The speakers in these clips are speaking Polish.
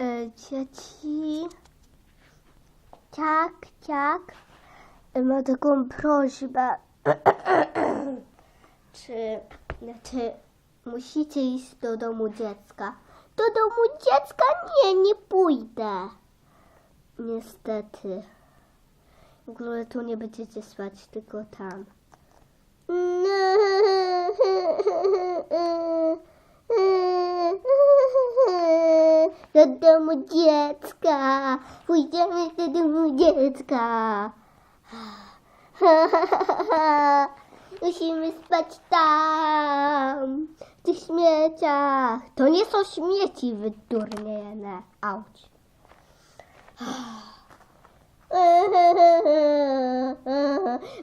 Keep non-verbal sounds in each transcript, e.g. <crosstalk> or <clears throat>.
E, dzieci. Tak, tak. E, Mam taką prośbę. <clears throat> Czy, znaczy, musicie iść do domu dziecka? Do domu dziecka? Nie, nie pójdę. Niestety. W ogóle tu nie będziecie spać, tylko tam. Do domu dziecka. Pójdziemy do domu dziecka. <laughs> Musimy spać tam. W tych śmieciach. To nie są śmieci, wy durniene. Auć. <laughs>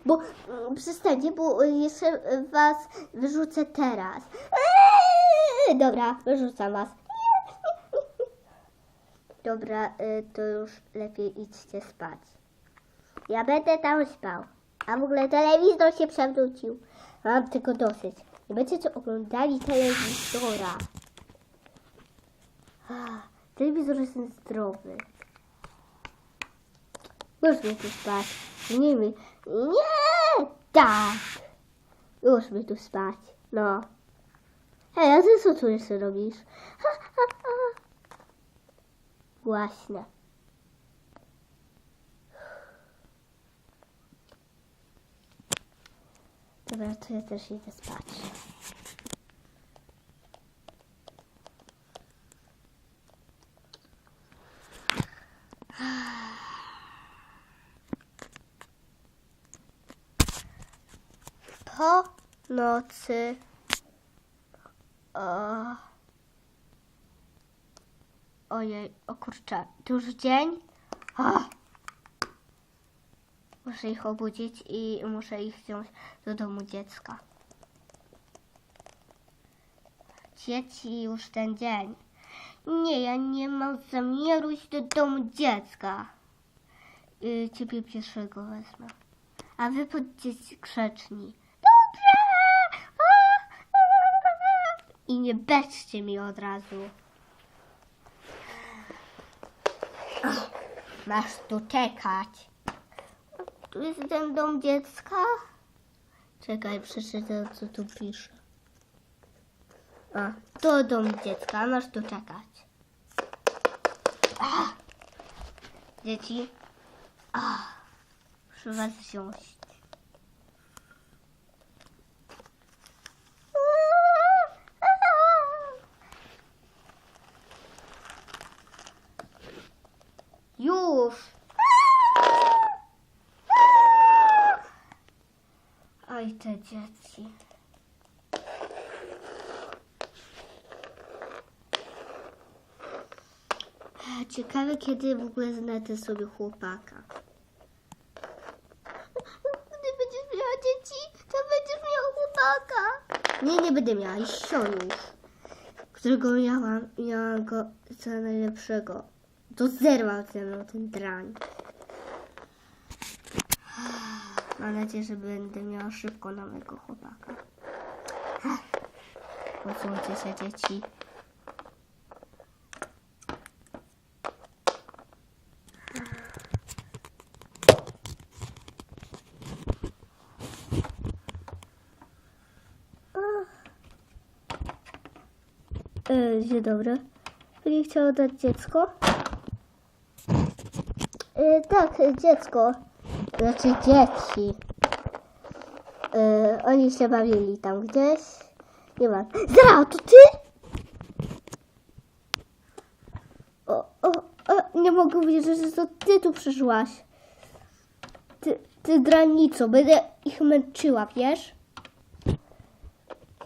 Bo mm, przestańcie, bo jeszcze was wyrzucę teraz. Dobra, wyrzucam was. Dobra, y, to już lepiej idźcie spać. Ja będę tam spał. A w ogóle telewizor się przewrócił. Mam tego dosyć. Nie będziecie oglądali telewizora. Telewizor jest zdrowy. Mi tu spać. Nie mi. Nie! Tak! Mi tu spać. No. Hej, a ty co tu jeszcze robisz? Ha. Właśnie. Dobra, to ja też idę spać. Po nocy. O... Ojej, o kurczę, to już dzień? Muszę ich obudzić i muszę ich wziąć do domu dziecka. Dzieci już ten dzień. Nie, ja nie mam zamiaru iść do domu dziecka. Y, ciebie pierwszego wezmę. A wy będziecie grzeczni. Dobrze! I nie beczcie mi od razu. Masz tu czekać. Tu jest ten dom dziecka? Czekaj, przeczytam co tu pisze. A, to dom dziecka, masz tu czekać. A, dzieci. A, muszę was wziąć. Już. Oj, te dzieci. Ciekawe, kiedy w ogóle znajdę sobie chłopaka. Gdy będziesz miała dzieci, to będziesz miała chłopaka. Nie, nie będę miała, jeszcze już. Którego miałam, miałam go za najlepszego. To zerwał ze mną ten drań. Mam nadzieję, że będę miała szybko nowego chłopaka. Posłuchajcie się, dzieci. E, dzień dobry. Pani chciała dać dziecko? E, tak, dziecko. Znaczy dzieci. E, oni się bawili tam gdzieś. Nie ma. Zara, to ty? O, o, o, nie mogę wiedzieć, że to ty tu przyszłaś. Ty, ty dranico, będę ich męczyła, wiesz?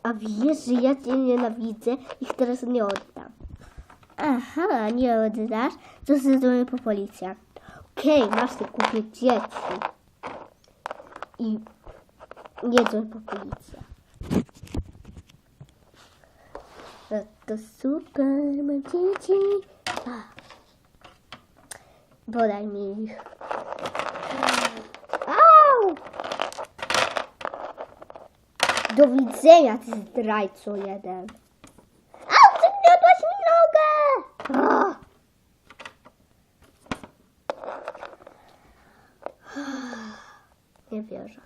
A wiesz, że ja cię nienawidzę, ich teraz nie oddam. Aha, nie oddasz? To zadzwonię po policję. Okej, masz te głupie dzieci. I dzwoń po policję. No to super, mam dzieci. Podaj mi ich. Au! Do widzenia, ty zdrajco jeden. Au, ty mi mi nogę! A! Nie wierzę.